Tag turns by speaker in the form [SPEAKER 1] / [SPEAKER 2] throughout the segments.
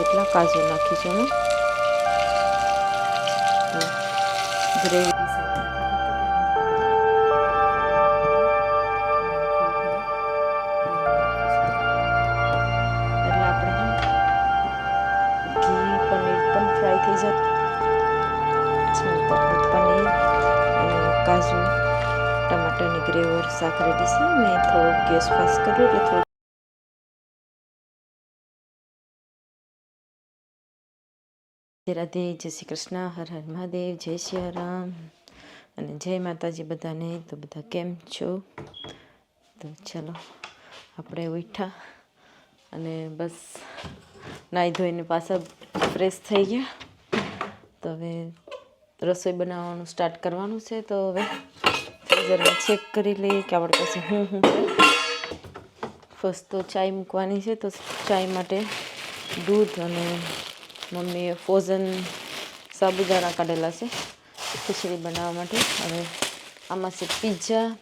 [SPEAKER 1] જેટલા કાજુ નાખીશું અમે. ગ્રેવી કાજુ, ટમાટરની ગ્રેવર શાક રેડી છે. મેં થોડુંક ગેસ ફાસ્ટ કર્યું એટલે થોડું રાધે, જય શ્રી કૃષ્ણ, હર હર મહાદેવ, જય શ્રી રામ. અને જય માતાજી બધાને, તો બધા કેમ છો? તો ચલો, આપણે ઉઠા અને બસ નાહી ધોઈને પાછા ફ્રેશ થઈ ગયા. તો હવે રસોઈ બનાવવાનું સ્ટાર્ટ કરવાનું છે, તો હવે ફ્રીઝરમાં ચેક કરી લઈએ કે આપણે પાસે હું હું ફર્સ્ટ તો ચાય મૂકવાની છે, તો ચાય માટે દૂધ અને મમ્મીએ ફ્રોઝન સાબુદાણા કાઢેલા છે, ખીચડી બનાવવા માટે. હવે આમાં છે પિઝા.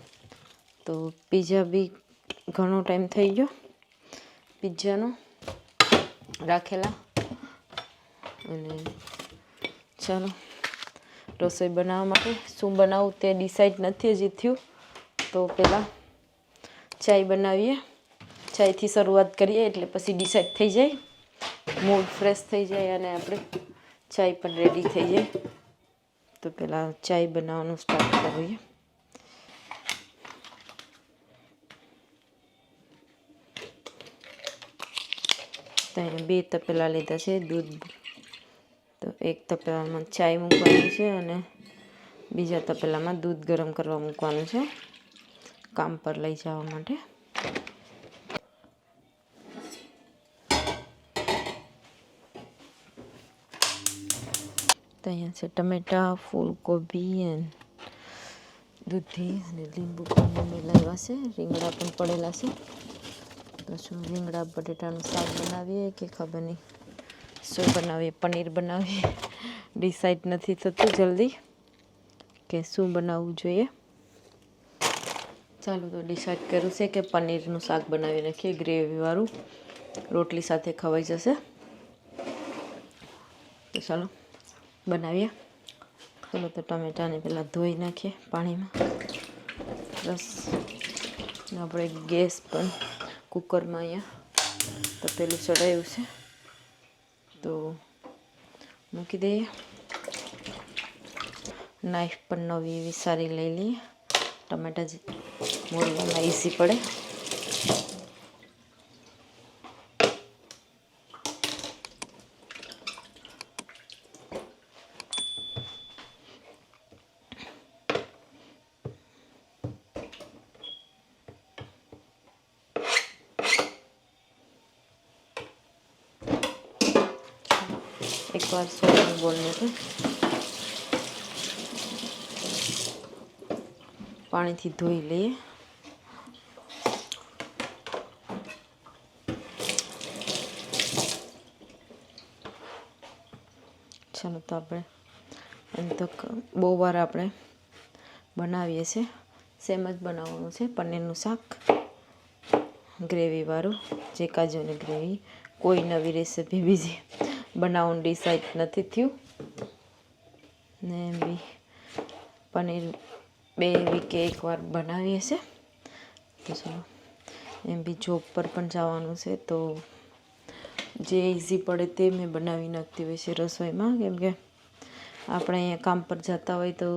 [SPEAKER 1] તો પીઝા બી ઘણો ટાઈમ થઈ ગયો. પીઝાનો રાખેલા. અને ચાલો, રસોઈ બનાવવા માટે શું બનાવું તે ડિસાઈડ નથી હજી થયું. તો પહેલાં ચાય બનાવીએ. ચાયથી શરૂઆત કરીએ એટલે પછી ડિસાઈડ થઈ જાય. મૂડ ફ્રેશ થઈ જાય અને આપણે ચાય પણ રેડી થઈ જાય. તો પહેલાં ચાય બનાવવાનું સ્ટાર્ટ કરીએ. તો અહીંયા બે તપેલા લીધા છે, દૂધ. તો એક તપેલામાં ચાય મૂકવાની છે અને બીજા તપેલામાં દૂધ ગરમ કરવા મૂકવાનું છે. કામ પર લઈ જવા માટે. તો અહીંયા છે ટમેટા, ફૂલકોબી એન્ડ દૂધી અને લીંબુ પણ મમ્મી લાવ્યા છે. રીંગણા પણ પડેલા છે. તો શું, રીંગણા, બટેટાનું શાક બનાવીએ કે ખબર નહીં. શું બનાવીએ? પનીર બનાવીએ. ડિસાઈડ નથી થતું જલ્દી કે શું બનાવવું જોઈએ. ચાલો તો ડિસાઈડ કર્યું છે કે પનીરનું શાક બનાવી નાખીએ ગ્રેવીવાળું રોટલી સાથે ખવાઈ જશે. તો ચાલો. બનાવીએ. ચલો તો ટમેટાને પહેલાં ધોઈ નાખીએ પાણીમાં. બસ. આપણે ગેસ પણ કુકરમાં અહીંયા તપેલું ચડાયું છે. તો મૂકી દઈએ. નાઈફ પણ નવી એવી સારી લઈ લઈએ. ટમેટા જે મોરવામાં ઇઝી પડે. એકવાર સોયાબીન બોલને છે પાણીથી ધોઈ લઈએ. ચાલો તો આપણે એમ તો બહુ વાર આપણે બનાવીએ છીએ. સેમ જ બનાવવાનું છે, પનીરનું શાક ગ્રેવીવાળું જે કાજુની ગ્રેવી, કોઈ નવી રેસીપી બીજી. બનાવવાનું ડિસાઈડ નથી થયું. ને બી પનીર બે વીકે એકવાર બનાવીએ છીએ તો ચાલો. એમ બી જોબ પર પણ જવાનું છે તો જે ઇઝી પડે તે મેં બનાવી નાખતી હોય છે રસોઈમાં. કેમ કે આપણે અહીંયા કામ પર જતા હોય તો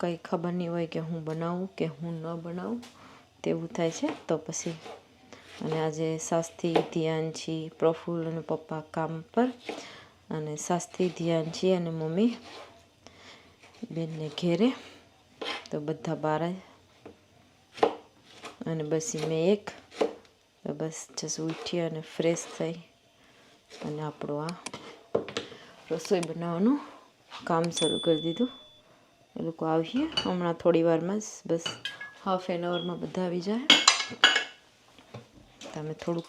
[SPEAKER 1] કંઈ ખબર નહીં હોય કે હું બનાવું કે હું ન બનાવું, તેવું થાય છે. તો પછી અને આજે સાસથી ધ્યાનછી પ્રફુલ્લ અને પપ્પા કામ પર. અને સાસથી ધ્યાનછી અને મમ્મી બેનને ઘેરે. તો બધા બાર અને બસ મેં એક. તો બસ જસ ઉઠી અને ફ્રેશ થઈ. અને આપણું આ રસોઈ બનાવવાનું કામ શરૂ કરી દીધું. એ લોકો આવીએ. હમણાં થોડી વારમાં જ બસ હાફ એન અવરમાં બધા આવી જાય. તમે થોડુંક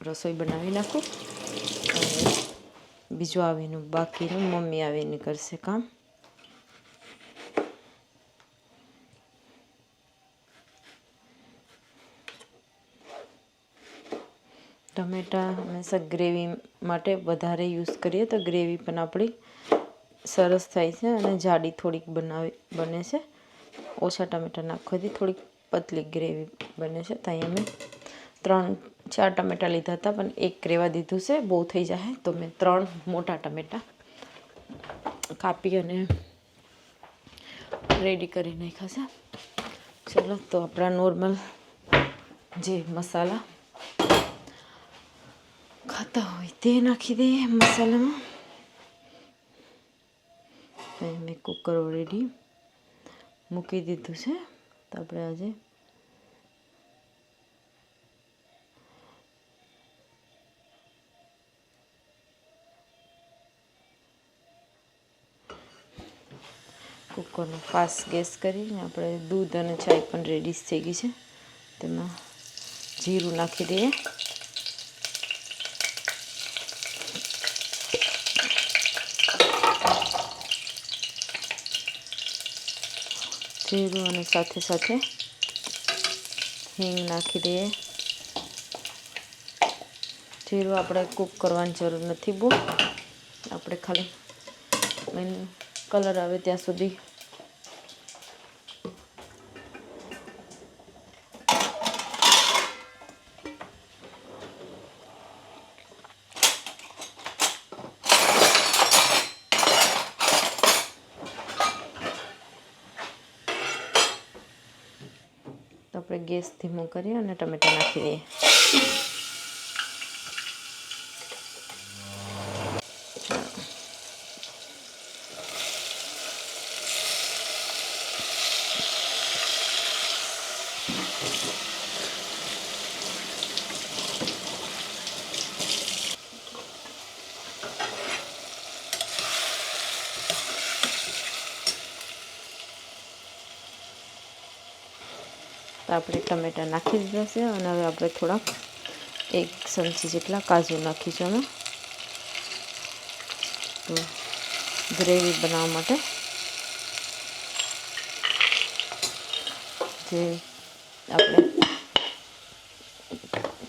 [SPEAKER 1] રસોઈ બનાવી નાખો. બીજું આવીનું બાકીનું મમ્મી આવીને કરશે કામ. ટમેટા હંમેશા ગ્રેવી માટે વધારે યુઝ કરીએ તો ગ્રેવી પણ આપણી સરસ થાય છે અને જાડી થોડીક બનાવી, બને છે. ઓછા ટમેટા નાખવાથી થોડીક પતલી ગ્રેવી બને છે. ત્યાં અમે ત્રણ, ચાર ટમેટા લીધા હતા, પણ એક રેવા દીધું છે, બહુ થઈ જાય તો મેં ત્રણ મોટા ટમેટા કાપી અને રેડી કરી નાખ્યા છે. ચલો, તો આપણા નોર્મલ જે મસાલા ખાતા હોય તે નાખી દઈએ મસાલામાં. મેં કુકર ઓલરેડી મૂકી દીધું છે. તો આપણે આજે કુકરનો ફાસ્ટ ગેસ કરીને આપણે દૂધ અને ચાય પણ રેડી થઈ ગઈ છે. તેમાં જીરું નાખી દઈએ. જીરું અને સાથે સાથે હિંગ નાખી દઈએ. જીરું આપણે કૂક કરવાની જરૂર નથી બહુ. આપણે ખાલી મેન કલર આવે ત્યાં સુધી તો આપણે ગેસ ધીમો કરીએ અને ટમેટા નાખી દઈએ તો આપણે ટમેટા નાખી દીધા છે અને હવે આપણે થોડાક એક ચમચી જેટલા કાજુ નાખીશું અમે તો ગ્રેવી બનાવવા માટે જે આપણે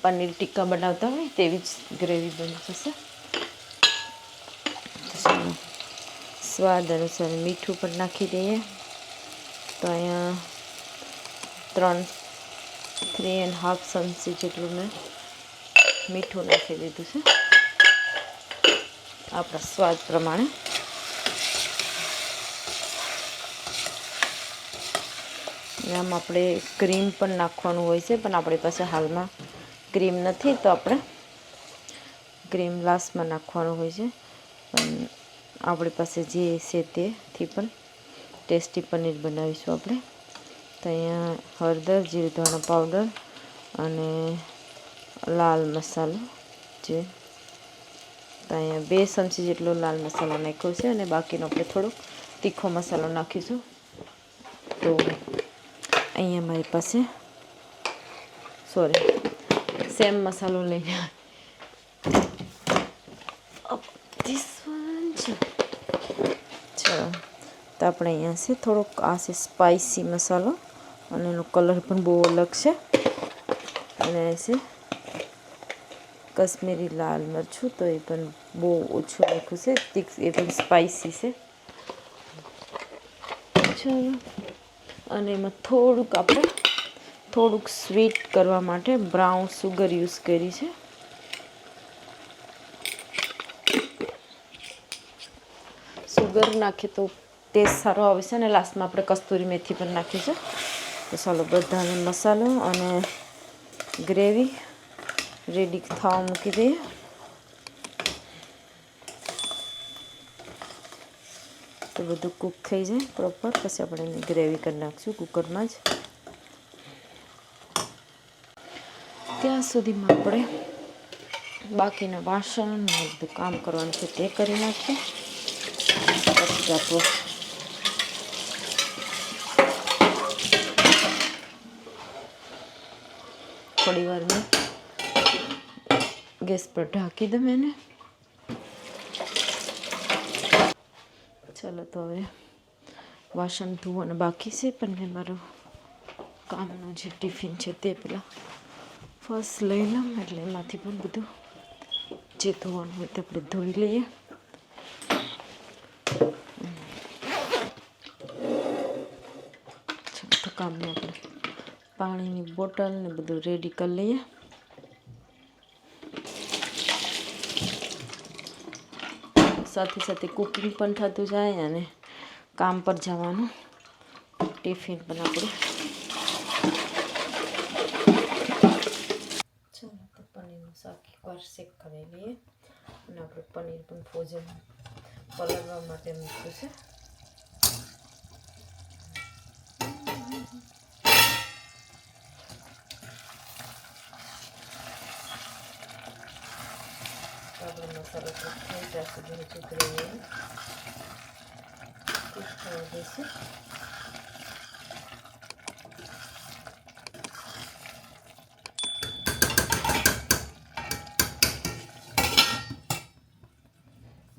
[SPEAKER 1] પનીર ટિક્કા બનાવતા હોય તેવી જ ગ્રેવી બની જશે સ્વાદ અનુસાર મીઠું પણ નાખી દઈએ તો અહીંયા ત્રણ થ્રી એન્ડ હાફ ચમચી જેટલું મેં મીઠું નાખી દીધું છે. આપણા સ્વાદ પ્રમાણે. આમ આપણે ક્રીમ પણ નાખવાનું હોય છે, પણ આપણી પાસે હાલમાં ક્રીમ નથી, તો આપણે ક્રીમ લાસ્ટમાં નાખવાનું હોય છે. પણ આપણી પાસે જે છે તેથી પણ ટેસ્ટી પનીર બનાવીશું આપણે. તો અહીંયા હળદર, જીરું ધાણા પાવડર અને લાલ મસાલો જે તો અહીંયા બે ચમચી જેટલો લાલ મસાલો નાખ્યો છે અને બાકીનો આપણે થોડોક તીખો મસાલો નાખીશું. તો અહીંયા મારી પાસે સોરી સેમ મસાલો લઈને ચલો, તો આપણે અહીંયા છે થોડોક આ છે સ્પાઇસી મસાલો. અને એનો કલર પણ બહુ અલગ છે. અને છે કશ્મીરી લાલ મરચું, તો એ પણ બહુ ઓછું નાખ્યું છે. તીખ, એ પણ સ્પાઇસી છે. ચાલો. અને એમાં થોડુંક આપણે, થોડુંક સ્વીટ કરવા માટે બ્રાઉન સુગર યુઝ કરી છે. સુગર નાખીએ તો ટેસ્ટ સારો આવે છે. અને લાસ્ટમાં આપણે કસ્તુરી મેથી પણ નાખીશું તો ચાલો બધાને મસાલો અને ગ્રેવી રેડી થવા મૂકી દઈએ. તો બધું કૂક થઈ જાય પ્રોપર પછી આપણે એની ગ્રેવી કરી નાખીશું કુકરમાં જ. ત્યાં સુધીમાં આપણે બાકીના વાસણ બધું કામ કરવાનું છે તે કરી નાખીએ. પછી આપણું થોડી વારમાં ગેસ પર ઢાંકી દઉં એને. ચાલો તો હવે વાસણ ધોવાનું બાકી છે, પણ મેં મારું કામનું જે ટિફિન છે તે પેલા ફર્સ્ટ લઈ લઉં, એટલે એમાંથી પણ બધું જે ધોવાનું હોય તે આપણે ધોઈ લઈએ. તો કામને આપણે પાણીની બોટલ ને બધું રેડી કરી લઈએ. સાથે સાથે કુકિંગ પણ થતું જાય અને કામ પર જવાનું. ટિફિન પણ આપણું. ચાલો, તો પનીરનું શાક એકવાર શેક કરી લઈએ. અને આપણે પનીર પણ ભોજન પલાળવા માટે મૂક્યું છે. તો આપણે મસાલો કૂક થાય ત્યાં સુધી હજુ ગ્રેવી કૂક થવા દઈશું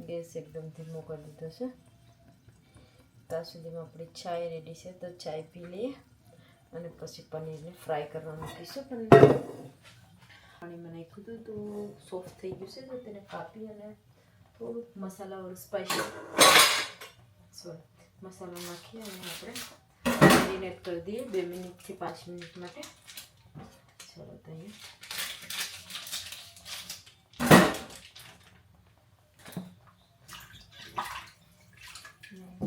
[SPEAKER 1] ગેસ એકદમ ધીમો કરી દીધો છે. ત્યાં સુધીમાં આપણી ચાય રેડી છે, તો ચાય પી લઈએ અને પછી પનીરને ફ્રાય કરવા મૂકીશું. પણ પાણીમાં નાખ્યું હતું, તો સોફ્ટ થઈ ગયું છે, તો તેને કાપી અને થોડુંક મસાલાવાળું સ્પાઈસી સોરી મસાલો નાખી અને આપણે મેરિનેટ કરી દઈએ બે મિનિટથી પાંચ મિનિટ માટે. ચલો, તૈયાર.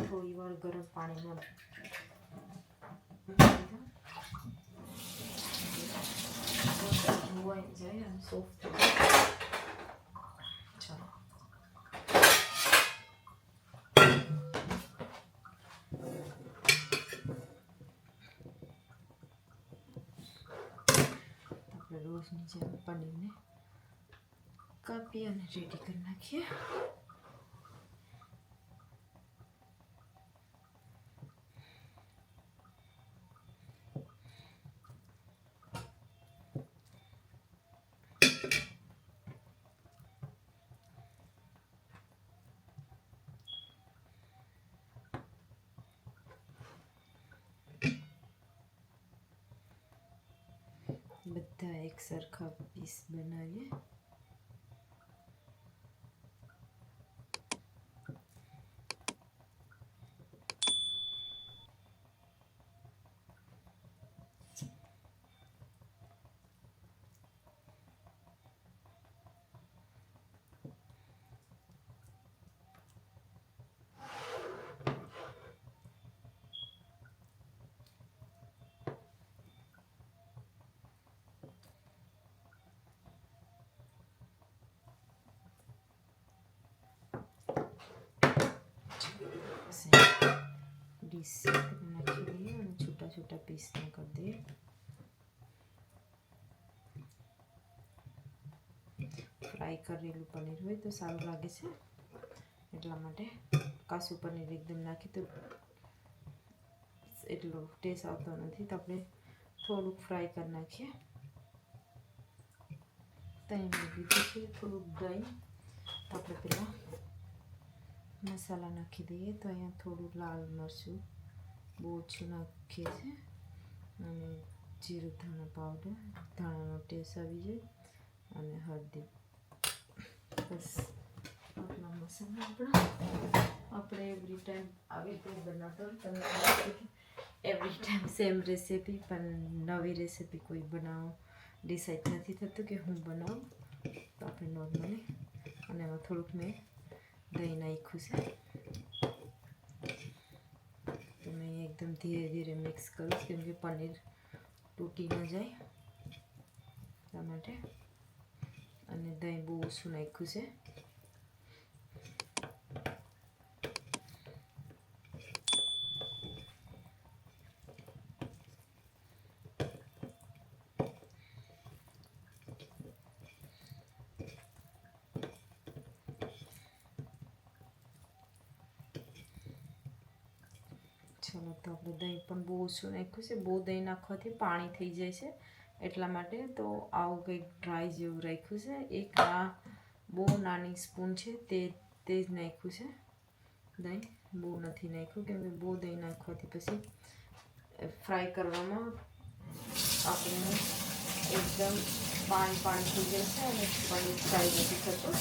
[SPEAKER 1] થોડી વાર ગરમ પાણીમાં અને સોફ્ટ થઈ જાય ચાલો આપણે રોજની જેમ પનીરને કાપી અને રેડી કરી નાખીએ બધા એક સરખા પીસ બનાવીએ પછી ડીશ નાખી દઈએ અને છૂટા છૂટા પીસમાં કરી દઈએ ફ્રાય કરેલું પનીર હોય તો સારું લાગે છે એટલા માટે કાસું પનીર એકદમ નાખી તો એટલો ટેસ્ટ આવતો નથી તો આપણે થોડુંક ફ્રાય કરી નાખીએ. ત્યાં લીધું છે થોડુંક દહીં આપણે પહેલાં મસાલા નાખી દઈએ તો અહીંયા થોડું લાલ મરચું, બહુ ઓછું નાખીએ છીએ અને જીરું ધાણા પાવડર ધાણાનો ટેસ્ટ આવી જાય અને હળદી બસ, આપણા મસાલા આપણા. આપણે એવરી ટાઈમ આવી રીતે બનાવતા તમે એવરી ટાઈમ સેમ રેસીપી પણ નવી રેસીપી કોઈ બનાવો ડિસાઈડ નથી થતું કે હું બનાવું, તો આપણે નોર્મલી અને એમાં થોડુંક મેં દહીં નાખ્યું છે તો મેં એકદમ ધીરે ધીરે મિક્સ કરું કેમ કે પનીર તૂટી ન જાય એટલા માટે અને દહીં બહુ ઓછું નાખ્યું છે ચલો તો આપણે દહીં પણ બહુ ઓછું નાખ્યું છે. બહુ દહીં નાખવાથી પાણી થઈ જાય છે એટલા માટે. તો આવું કંઈક ડ્રાય જેવું રાખ્યું છે. એક આ બહુ નાની સ્પૂન છે તે તે જ નાખ્યું છે. દહીં બહુ નથી નાખ્યું કેમ કે બહુ દહીં નાખવાથી પછી ફ્રાય કરવામાં આપણને એકદમ પાણી પાણી થઈ જશે અને પનીર ફ્રાય નથી થતું.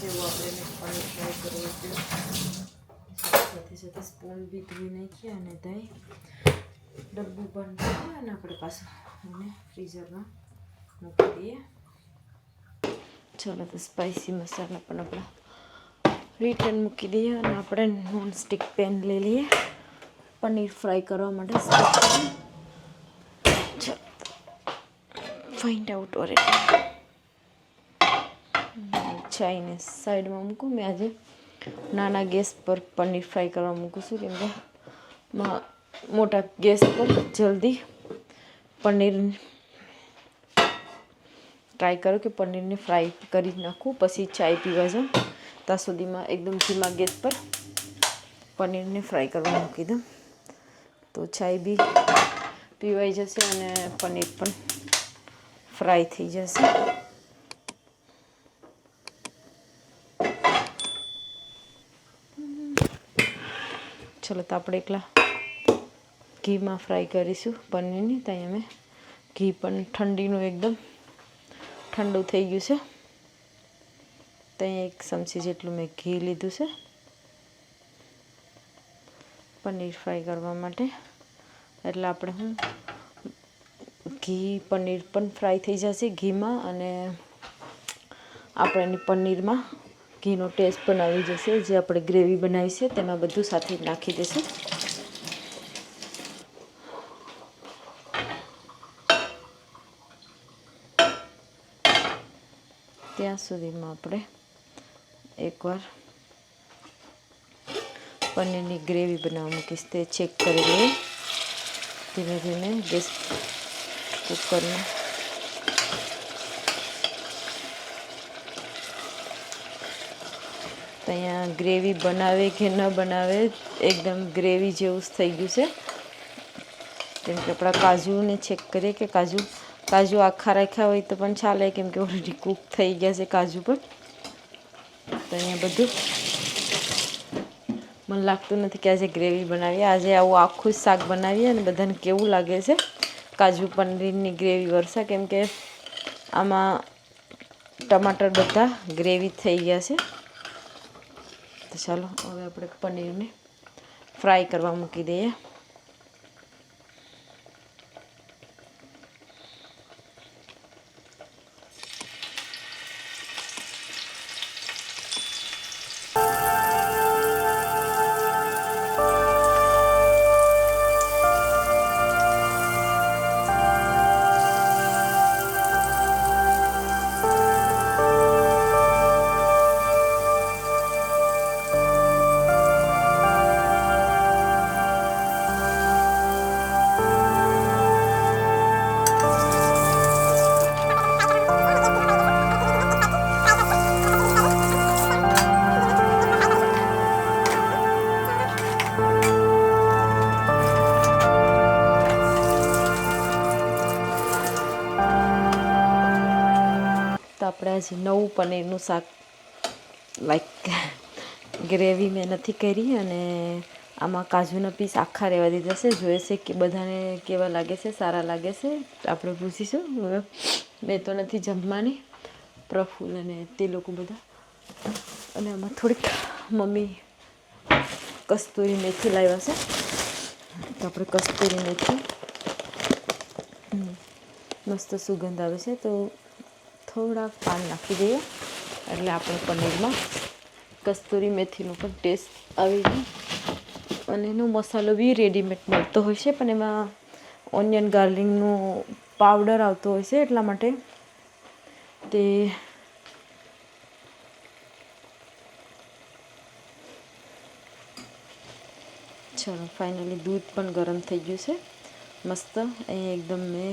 [SPEAKER 1] જેવું આપણે પનીર ફ્રાય કરવું હતું સાથે સાથે સ્પૂન બી ધોઈ નાખીએ અને દહીં ડબ્બુ બંધ કરીએ અને આપણે પાછું એને ફ્રીઝરમાં મૂકી દઈએ. ચાલો તો સ્પાઇસી મસાલા પણ આપણા રિટર્ન મૂકી દઈએ અને આપણે નોન સ્ટિક પેન લઈ લઈએ. પનીર ફ્રાય કરવા માટે ફાઇન્ડ આઉટ ઓર ચાઇનીઝ સાઈડમાં મૂકું. મેં આજે નાના ગેસ પર પનીર ફ્રાય કરવા મૂકું છું કેમ કે મોટા ગેસ પર જલ્દી પનીર ટ્રાય કરો કે પનીરને ફ્રાય કરી નાખું, પછી ચાય પીવા જાઉં. ત્યાં સુધીમાં એકદમ ધીમા ગેસ પર પનીરને ફ્રાય કરવા મૂકી દઉં. તો ચાય બી પીવાઈ જશે અને પનીર પણ ફ્રાય થઈ જશે. ચલો તો આપણે એકલા ઘીમાં ફ્રાય કરીશું પનીરની ત્યાં અમે ઘી પણ ઠંડીનું એકદમ ઠંડુ થઈ ગયું છે. ત્યાં એક ચમચી જેટલું મેં ઘી લીધું છે. પનીર ફ્રાય કરવા માટે. એટલે આપણે હું ઘી, પનીર પણ ફ્રાય થઈ જશે ઘીમાં અને આપણે પનીરમાં ઘીનો ટેસ્ટ પણ આવી જશે, જે આપણે ગ્રેવી બનાવી છે, તેમાં બધું સાથે નાખી દઈશું ત્યાં સુધીમાં આપણે એકવાર પનીરની ગ્રેવી બનાવવા મૂકીશ. તે ચેક કરી લઈએ. ધીમે ધીમે ગેસ કુકરમાં અહીંયા ગ્રેવી બનાવે કે ન બનાવે, એકદમ ગ્રેવી જેવું જ થઈ ગયું છે. કેમ કે આપણા કાજુને ચેક કરીએ કે કાજુ કાજુ આખા રાખ્યા હોય તો પણ ચાલે, કેમ કે ઓલરેડી કૂક થઈ ગયા છે કાજુ પણ. તો અહીંયા બધું. મને લાગતું નથી કે આજે ગ્રેવી બનાવીએ. આજે આવું આખું જ શાક બનાવીએ અને બધાને કેવું લાગે છે. કાજુ પનીરની ગ્રેવી વરસા, કેમ કે આમાં ટમાટર બધા ગ્રેવી થઈ ગયા છે. તો ચાલો હવે આપણે પનીરને ફ્રાય કરવા મૂકી દઈએ. આજે નવું પનીરનું શાક લાઈક ગ્રેવી મેં નથી કરી અને આમાં કાજુના પીસ આખા રહેવા દીધા છે. જોઈએ છે કે બધાને કેવા લાગે છે, સારા લાગે છે. આપણે પૂછીશું. હવે મેં તો નથી જમવાની. પ્રફુલ્લ અને તે લોકો બધા. અને આમાં થોડીક મમ્મી કસ્તુરી મેથી લાવ્યા છે. તો આપણે કસ્તુરી મેથી. મસ્ત સુગંધ આવે છે. તો થોડા પાન નાખી દઈએ. એટલે આપણે પનીરમાં કસ્તુરી મેથીનો પણ ટેસ્ટ આવી જાય અને એનો મસાલો બી રેડીમેડ મળતો હોય છે, પણ એમાં ઓનિયન ગાર્લિકનો પાવડર આવતો હોય છે, એટલા માટે. તે ચલો ફાઇનલી દૂધ પણ ગરમ થઈ ગયું છે. મસ્ત અહીં એકદમ મેં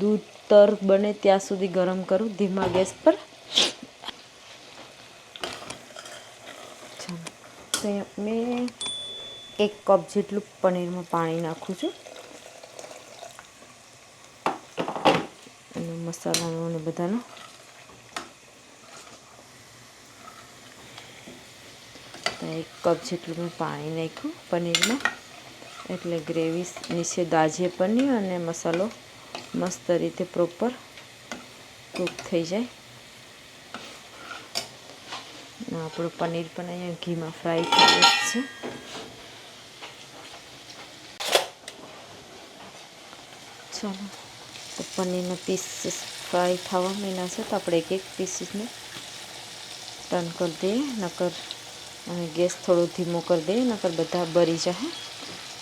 [SPEAKER 1] દૂધ તર બને ત્યાં સુધી ગરમ કરું. ધીમા ગેસ પર. મેં એક કપ જેટલું પનીરમાં પાણી નાખું છું. અને મસાલાનો અને બધાનો. એક કપ જેટલું મેં પાણી નાખ્યું પનીરમાં. એટલે ગ્રેવી નીચે દાજે પનીર અને મસાલો મસ્ત રીતે પ્રોપર કૂક થઈ જાય. આપણું પનીર પણ અહીંયા ઘીમાં ફ્રાય થઈ છે. ચાલો, તો પનીરના પીસીસ ફ્રાય થવા મહિના છે, તો આપણે એક એક પીસીસને ટર્ન કરી દઈએ, નકર અને ગેસ થોડો ધીમો કરી દઈએ, નકર બધા બરી જશે.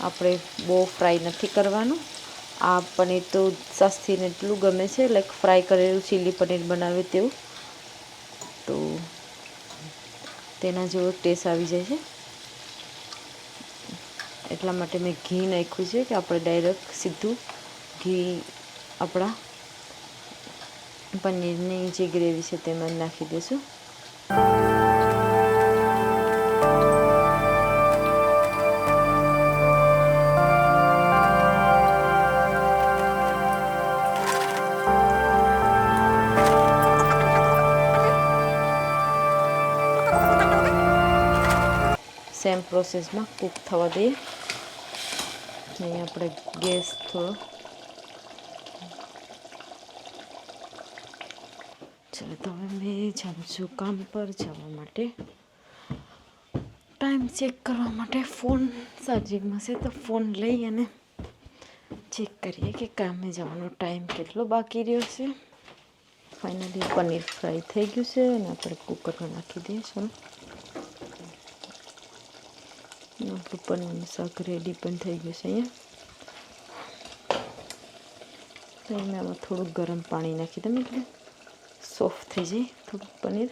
[SPEAKER 1] આપણે બહુ ફ્રાય નથી કરવાનું. આ પનીર તો સાસથીને એટલું ગમે છે લાઈક ફ્રાય કરેલું ચીલી પનીર બનાવે તેવું. તો તેના જેવો ટેસ્ટ આવી જાય છે. એટલા માટે મેં ઘી નાખ્યું છે કે આપણે ડાયરેક્ટ સીધું ઘી આપણા પનીરની જે ગ્રેવી છે તેમાં નાખી દઈશું. પ્રોસેસમાં કૂક થવા દઈએ. અહીં આપણે ગેસ થોડો. ચાલો, તો હવે જાઉં કામ પર જવા માટે. ટાઈમ ચેક કરવા માટે ફોન ચાર્જિંગમાં છે, તો ફોન લઈ અને ચેક કરીએ કે કામે જવાનો ટાઈમ કેટલો બાકી રહ્યો છે. ફાઇનલી પનીર ફ્રાય થઈ ગયું છે અને આપણે કુકરમાં નાખી દઈએ, ચાલો. પનીરનું શાક રેડી પણ થઈ ગયું છે અહીંયા. તો એમાં આમાં થોડુંક ગરમ પાણી નાખી દઉં. એટલે સોફ્ટ થઈ જાય થોડુંક પનીર.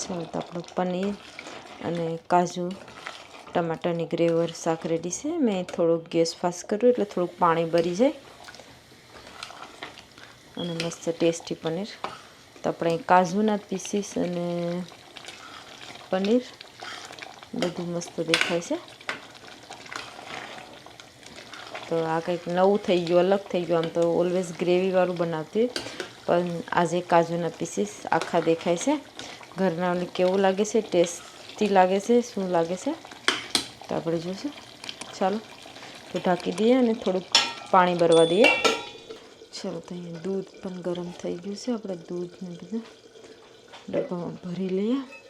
[SPEAKER 1] ચાલો તો આપણું પનીર અને કાજુ ટમાટરની ગ્રેવર શાક રેડી છે. મેં થોડોક ગેસ ફાસ્ટ કર્યો એટલે થોડુંક પાણી ભરી જાય. અને મસ્ત ટેસ્ટી પનીર. તો આપણે કાજુના પીસીસ અને પનીર બધું મસ્ત દેખાય છે. તો આ કંઈક નવું થઈ ગયું, અલગ થઈ ગયું. આમ તો ઓલવેઝ ગ્રેવીવાળું બનાવતી પણ આજે કાજુના પીસીસ આખા દેખાય છે. ઘરના કેવું લાગે છે? ટેસ્ટી લાગે છે? શું લાગે છે? તો આપણે જોઈશું ચાલો, તો ઢાંકી દઈએ અને થોડુંક પાણી ભરવા દઈએ. ચાલો, તો અહીંયા દૂધ પણ ગરમ થઈ ગયું છે. આપણે દૂધને બધું ડબ્બામાં ભરી લઈએ.